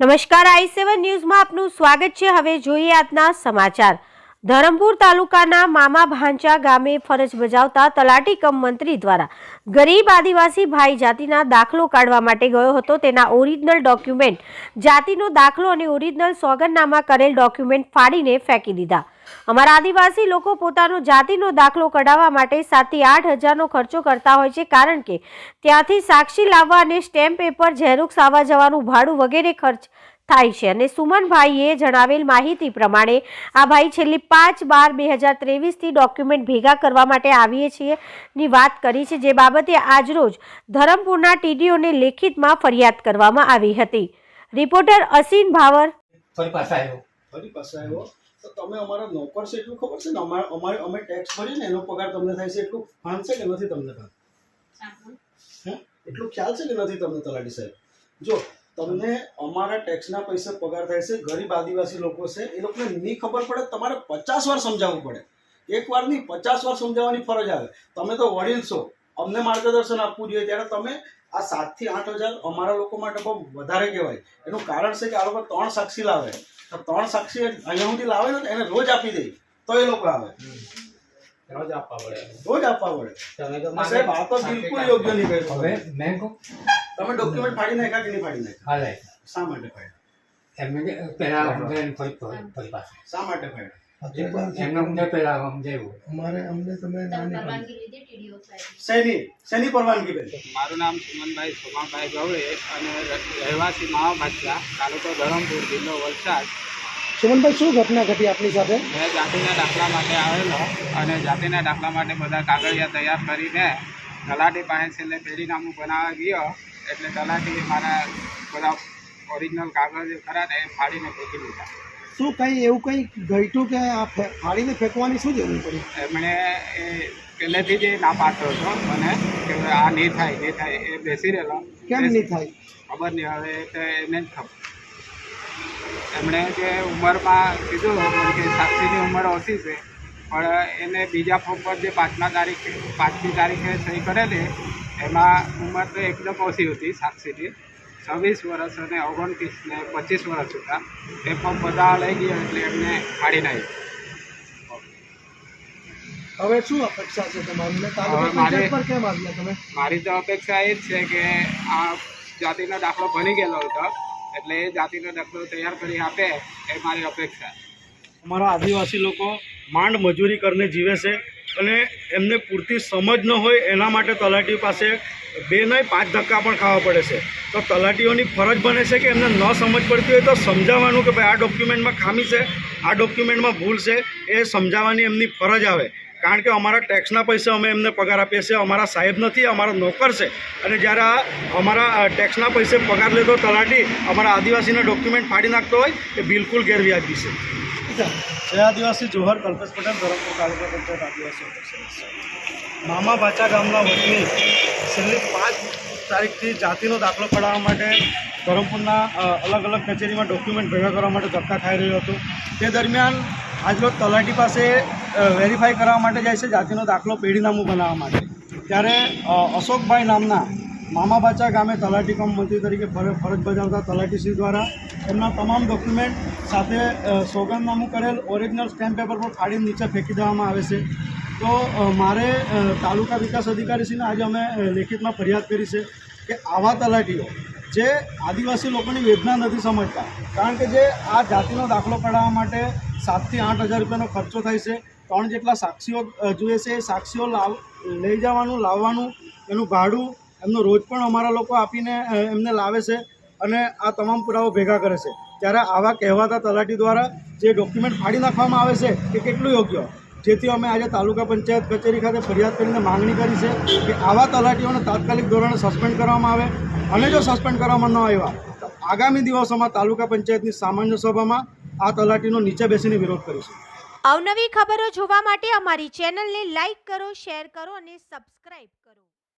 નમસ્કાર, આઈ સેવન ન્યૂઝમાં આપનું સ્વાગત છે. હવે જોઈએ આજના સમાચાર. ધરમપુર તાલુકાના મામા ભાંચા ગામે ફરજ બજાવતા તલાટી કમ મંત્રી દ્વારા ગરીબ આદિવાસી ભાઈ જાતિના દાખલો કાઢવા માટે ગયો હતો. તેના ઓરિજિનલ ડોક્યુમેન્ટ, જાતિનો દાખલો અને ઓરિજિનલ સોગંદનામા કરેલ ડોક્યુમેન્ટ ફાડીને ફેંકી દીધા. અમારા આદિવાસી લોકો પોતાનો જાતિનો દાખલો કઢાવવા માટે સાતથી આઠ હજારનો ખર્ચો કરતા હોય છે, કારણ કે ત્યાંથી સાક્ષી લાવવા અને સ્ટેમ્પ પેપર, ઝેરોક્ષ આવવા જવાનું ભાડું વગેરે ખર્ચ થાય છે. અને સુમનભાઈએ જણાવેલ માહિતી પ્રમાણે આ ભાઈ છેલ્લી પાંચ બાર બે હજાર ત્રેવીસથી ડોક્યુમેન્ટ ભેગા કરવા માટે આવીએ છીએ ની વાત કરી છે, જે બાબતે આજરોજ ધરમપુરના ટીડીઓને લેખિતમાં ફરિયાદ કરવામાં આવી હતી. રિપોર્ટર અસીન ભાવર. ફરી આવ્યો. તો તમે અમારા નોકર છે એટલું ખબર છે ને? અમારે અમારે અમે ટેક્સ ભરીને એનો પગાર તમને થાય છે એટલું ભાન છે કે નથી તમને ભાન હે? એટલું ખ્યાલ છે કે નથી તમને તલાટી સાહેબ? જો તમને અમારા ટેક્સના પૈસે પગાર થાય છે ગરીબ આદિવાસી લોકો છે એ લોકોને નહીં ખબર પડે તમારે પચાસ વાર સમજાવવું પડે. એક વાર નહીં પચાસ વાર સમજાવવાની ફરજ આવે. તમે તો વડીલ છો. અમને માર્ગદર્શન આપવું જોઈએ. ત્યારે તમે આ સાતથી આઠ હજાર અમારા લોકો માટે બહુ વધારે કહેવાય. એનું કારણ છે કે આ લોકો ત્રણ સાક્ષી લાવે. તો ત્રણ સાક્ષી અહીંયા સુધી લાવે ને એને રોજ આપી દે. તો એ લોકો આવે. રોજ આપવા પડે. રોજ આપવા પડે. તમે તો આ તો બિલકુલ યોગ્ય નહીં કર્યું હવે મેં કહું. તમે ડોક્યુમેન્ટ ફાડી નાખ્યા કે નહીં ફાડી નાખ્યા? હાલે શા માટે ફાડ્યા? એમને કે પહેલા ફરી ફરી શા માટે ફાડ્યા? એમને અમને પેલા સમજાવ્યું અમારે અમને તમે પરવાનગી લીધી ટીડીઓ સાહેબ? શેની? શેની પરવાનગી પહેલી મારું નામ સુમનભાઈ સોમાભાઈ ગવડે અને રહેવાસી માવા ભાજલા તાલુકો ધરમપુર જિલ્લો વલસાડ. સુમનભાઈ શું ઘટના ઘટી આપની સાથે? મેં જાતિના દાખલા માટે આવેલો અને જાતિના દાખલા માટે બધા કાગળિયા તૈયાર કરીને તલાટી પાસે છેલ્લે પેઢીનામું બનાવવા ગયો. એટલે તલાટી મારા બધા ઓરિજિનલ કાગળ જે ખરા ને એ ફાડીને ફેંકી દીધા. શું કંઈ એવું કંઈ ઘટ્યું કે આ ફાડીને ફેંકવાની શું જરૂર પડી? એમણે એ પહેલેથી જ ના પાડતો હતો મને કે આ નહીં થાય નહીં થાય એ બેસી રહેલો. કેમ નહીં થાય? ખબર નહીં હવે તો એને જ ખબર. એમણે જે ઉંમરમાં કીધું કે સાક્ષીની ઉંમર ઓછી છે પણ એને બીજા ફોર્મ પર જે પાંચમા તારીખે પાંચમી તારીખે સહી કરેલી એમાં ઉંમર તો એકદમ ઓછી હતી સાક્ષીની. છવ્વીસ વર્ષ અને ઓગણત્રીસ ને પચીસ વર્ષ હતા. એ પણ બધા લઈ ગયા એટલે એમને કાઢી નાખ્યું. હવે શું અપેક્ષા છે તમારી? ને તાલુકા હવે મારે- પર કેમ આવ્યા તમે? મારી તો અપેક્ષા એ જ છે કે આ જાતિનો દાખલો બની ગયેલો હતો. એટલે એ જાતિનો દાખલો તૈયાર કરી આપે એ મારી અપેક્ષા. અમારા આદિવાસી લોકો માંડ મજૂરી કરીને જીવે છે. અને એમને પૂરતી સમજ ન હોય એના માટે તલાટી પાસે બે નહીં, પાંચ ધક્કા પણ ખાવા પડે છે. તો તલાટીઓની ફરજ બને છે કે એમને ન સમજ પડતી હોય તો સમજાવવાનું કે ભાઈ આ ડોક્યુમેન્ટમાં ખામી છે, આ ડોક્યુમેન્ટમાં ભૂલ છે, એ સમજાવવાની એમની ફરજ આવે. કારણ કે અમારા ટેક્સના પૈસા અમે એમને પગાર આપીએ છીએ, અમારા સાહેબ નથી, અમારા નોકર છે. અને જ્યારે અમારા ટેક્સના પૈસે પગાર લેતો તલાટી અમારા આદિવાસીના ડોક્યુમેન્ટ ફાડી નાખતો હોય, એ બિલકુલ ગેરવ્યાજબી છે. જય આદિવાસી જોહર કલ્પેશ પટેલ, ધરમપુર તાલુકા પંચાયત આદિવાસી મામા ભાચા ગામના વતની છેલ્લી પાંચ તારીખથી જાતિનો દાખલો કઢાવવા માટે ધરમપુરના અલગ અલગ કચેરીમાં ડોક્યુમેન્ટ ભેગા કરવા માટે ધક્કા ખાઈ રહ્યો હતો. તે દરમિયાન આજરોજ તલાટી પાસે વેરીફાઈ કરવા માટે જાય છે જાતિનો દાખલો પેઢીનામું બનાવવા માટે. ત્યારે અશોકભાઈ નામના મામાબાચા ગામે તલાટી કમ મંત્રી તરીકે ફર- ફરજ બજાવતા તલાટીશ્રી દ્વારા એમના તમામ ડોક્યુમેન્ટ સાથે સોગંદનામું કરેલ ઓરિજિનલ સ્ટેમ્પ પેપર પર ફાડીને નીચે ફેંકી દેવામાં આવે છે. તો મારે તાલુકા વિકાસ અધિકારીશ્રીને આજે અમે લેખિતમાં ફરિયાદ કરી છે કે આવા તલાટીઓ જે આદિવાસી લોકોની વેદના નથી સમજતા, કારણ કે જે આ જાતિનો દાખલો કઢાવવા માટે સાતથી આઠ હજાર રૂપિયાનો ખર્ચો થાય છે, ત્રણ જેટલા સાક્ષીઓ જોઈએ છે, એ સાક્ષીઓ લાવ, લઈ જવાનું, લાવવાનું, એનું ભાડું, એમનો રોજ પણ અમારા લોકો આપીને એમને લાવે છે. અને આ તમામ પુરાવો ભેગા કરે છે. ત્યારે આવા કહેવાતા તલાટી દ્વારા જે ડોક્યુમેન્ટ ફાડી નાખવામાં આવે છે, એ કેટલું યોગ્ય? જેથી અમે આજે તાલુકા પંચાયત કચેરી ખાતે ફરિયાદ કરીને માંગણી કરી છે કે આવા તલાટીઓને તાત્કાલિક ધોરણે સસ્પેન્ડ કરવામાં આવે અને જો સસ્પેન્ડ કરવામાં ન આવ્યા, તો આગામી દિવસોમાં તાલુકા પંચાયતની સામાન્ય સભામાં આ તલાટીનો નીચે બેસીને વિરોધ કરીશું. અવનવી ખબરો જોવા માટે અમારી ચેનલને લાઇક કરો શેર કરો અને સબસ્ક્રાઇબ કરો.